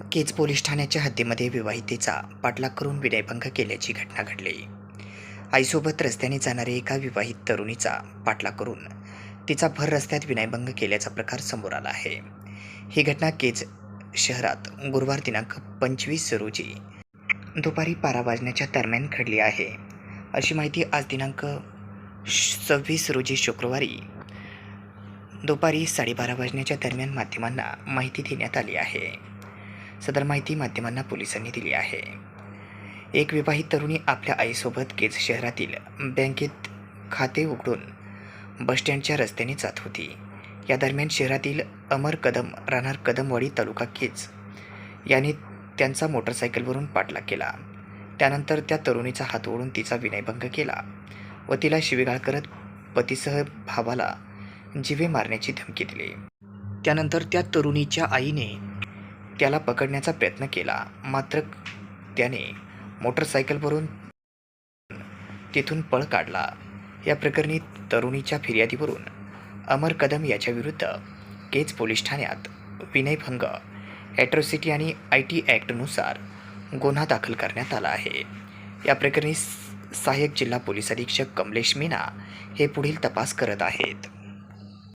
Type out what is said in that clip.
Kaij police ठाण्याच्या हद्दीमध्ये विवाहितेचा पाठलाग करून विनयभंग केल्याची घटना घडली. आईसोबत रस्त्याने जाणाऱ्या एका विवाहित तरुणीचा पाठलाग करून तिचा भर रस्त्यात विनयभंग केल्याचा प्रकार समोर आला आहे. ही घटना केज शहरात गुरुवार दिनांक पंचवीस रोजी दुपारी बारा वाजण्याच्या दरम्यान घडली आहे. अशी माहिती आज दिनांक सव्वीस रोजी शुक्रवारी दुपारी साडेबारा वाजण्याच्या दरम्यान माध्यमांना माहिती देण्यात आली आहे. सदर माहिती माध्यमांना पोलिसांनी दिली आहे. एक विवाहित तरुणी आपल्या आईसोबत केज शहरातील बँकेत खाते उघडून बसस्टँडच्या रस्त्याने जात होती. या दरम्यान शहरातील अमर कदम राहणार कदमवाडी तालुका केज याने त्यांचा मोटरसायकलवरून पाठलाग केला. त्यानंतर त्या तरुणीचा हात ओढून तिचा विनयभंग केला व तिला शिवीगाळ करत पतीसह भावाला जिवे मारण्याची धमकी दिली. त्यानंतर त्या तरुणीच्या आईने त्याला पकडण्याचा प्रयत्न केला. मात्र त्याने मोटरसायकलवरून तिथून पळ काढला. या प्रकरणी तरुणीच्या फिर्यादीवरून अमर कदम याच्याविरुद्ध केज पोलीस ठाण्यात विनयभंग ॲट्रॉसिटी आणि आय टी ॲक्टनुसार गुन्हा दाखल करण्यात आला आहे. या प्रकरणी सहाय्यक जिल्हा पोलीस अधीक्षक कमलेश मीना हे पुढील तपास करत आहेत.